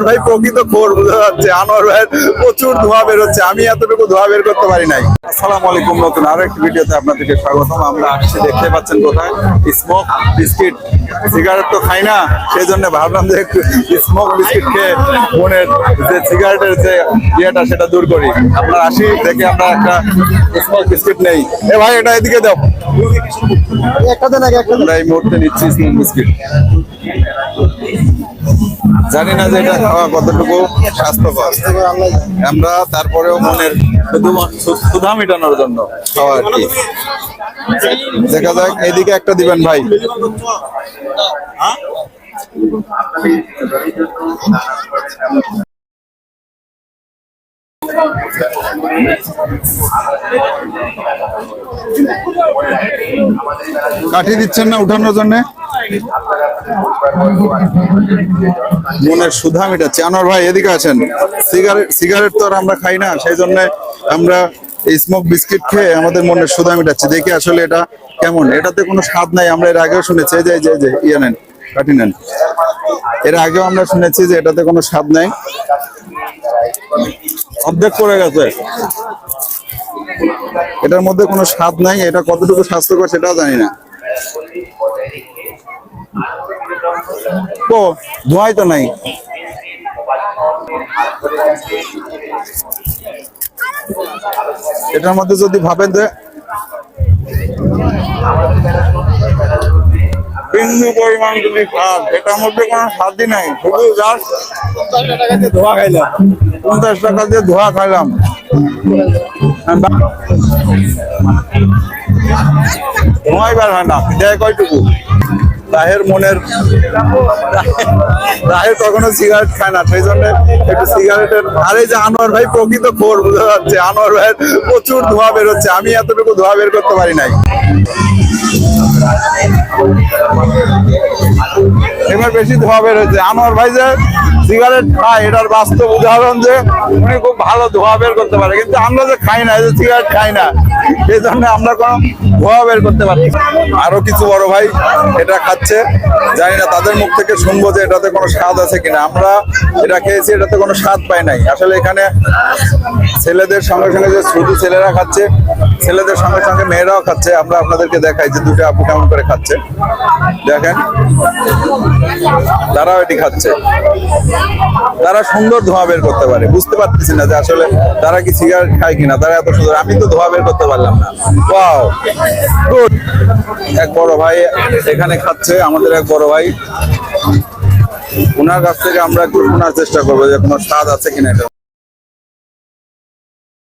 আনোয়ার ভাই প্রকৃত খোর বোঝা যাচ্ছে। আনোয়ার ভাইয়ের প্রচুর ধোঁয়া বেরোচ্ছে। আমি এতটুকু ধোঁয়া বের করতে পারি নাই। আসসালামু আলাইকুম নতুন আরও একটি ভিডিওতে আপনাদেরকে স্বাগতম। আমরা আসছি দেখতে পাচ্ছেন কোথায়? স্মোক বিস্কিট সিগারেট তো খাই না সেই জন্য ভাবলাম যে একটু স্মোক বিস্কিট খেয়ে মনের যে সিগারেটের যে ইয়েটা সেটা দূর করি। আমরা আসি দেখে আমরা একটা স্মোক বিস্কিট নেই। এ ভাই এটা এদিকে দাও। একটা দেন আগে একটা এই মুহূর্তে নিচ্ছি স্মোক বিস্কিট জানি না যে এটা খাওয়া কতটুকু স্বাস্থ্যকর। আমরা তারপরেও মনের সুধা মেটানোর জন্য। খাওয়া আর কি। দেখা যাক এইদিকে একটা দিবেন ভাই। কাঠি দিচ্ছেন না উঠানোর জন্য? মনের সুধা মেটাচ্ছে। আনোয়ার ভাই, এদিকে আছেন? সিগারেট সিগারেট তো আর আমরা খাই না, সেই জন্য আমরা এই স্মোক বিস্কিট খেয়ে আমাদের মনের সুধা মেটাচ্ছি। দেখি আসলে এটা কেমন। এটাতে কোনো স্বাদ নাই, আমরা এর আগেও শুনেছি। যে যে যে ইয়ে নেন কাটি নেন। এর আগেও আমরা শুনেছি যে এটাতে কোনো স্বাদ নাই। অর্ধেক পড়ে গেছে। এটার মধ্যে কোনো স্বাদ নাই, এটা কতটুকু স্বাস্থ্যকর সেটাও জানি না। ও ধোঁয়াই তো নাই। এটার মধ্যে যদি ভাবেন যে বিন্দু পরিমাণ যদি স্বাদ এটার মধ্যে কোনো স্বাদই নাই। শুধু জাস্ট ধোয়া খাইলাম পঞ্চাশ টাকা দিয়ে ধোয়া খাইলাম। ধোঁয়াই বার হয় না, দেয় কয়টুকু? রাহের মনের রাহের কখনো সিগারেট খায় না, সেই জন্য একটু সিগারেটের আর এই যে আনোয়ার ভাই প্রকৃত খোর বোঝা যাচ্ছে আনোয়ার ভাইয়ের প্রচুর ধোঁয়া বেরোচ্ছে আমি এতটুকু ধোঁয়া বের করতে পারি নাই। এবার বেশি ধোঁয়া বেরোচ্ছে আনোয়ার ভাই যে সিগারেট খায়, এটার বাস্তব উদাহরণ যে উনি খুব ভালো ধোঁয়া বের করতে পারে। কিন্তু আমরা যে খাই না যে সিগারেট খাই না, এই জন্য আমরা কোনো ধোঁয়া বের করতে পারি আরও কিছু বড় ভাই এটা খাচ্ছে, জানি না তাদের মুখ থেকে শুনব যে এটাতে কোনো স্বাদ আছে কিনা। আমরা এটা খেয়েছি, এটাতে কোনো স্বাদ পাই নাই। আসলে এখানে ছেলেদের সঙ্গে সঙ্গে যে শুধু ছেলেরা খাচ্ছে, ছেলেদের সঙ্গে সঙ্গে মেয়েরাও খাচ্ছে। আমরা আপনাদেরকে দেখাই যে দুটো আপু কেমন করে খাচ্ছে। দেখেন। তারাও এটি খাচ্ছে। তারা সুন্দর ধোঁয়া বের করতে পারে। বুঝতে পারতেছি না যে আসলে তারা কি সিগারেট খায় কিনা। তারা এত সুন্দর। আমি তো ধোঁয়া বের করতে পারলাম না। ওয়াও গুড এক বড় ভাই এখানে খাচ্ছে। আমাদের এক বড় ভাই। ওনার কাছ থেকে আমরা একটু শোনার চেষ্টা করব যে কোনো স্বাদ আছে কিনা এটা।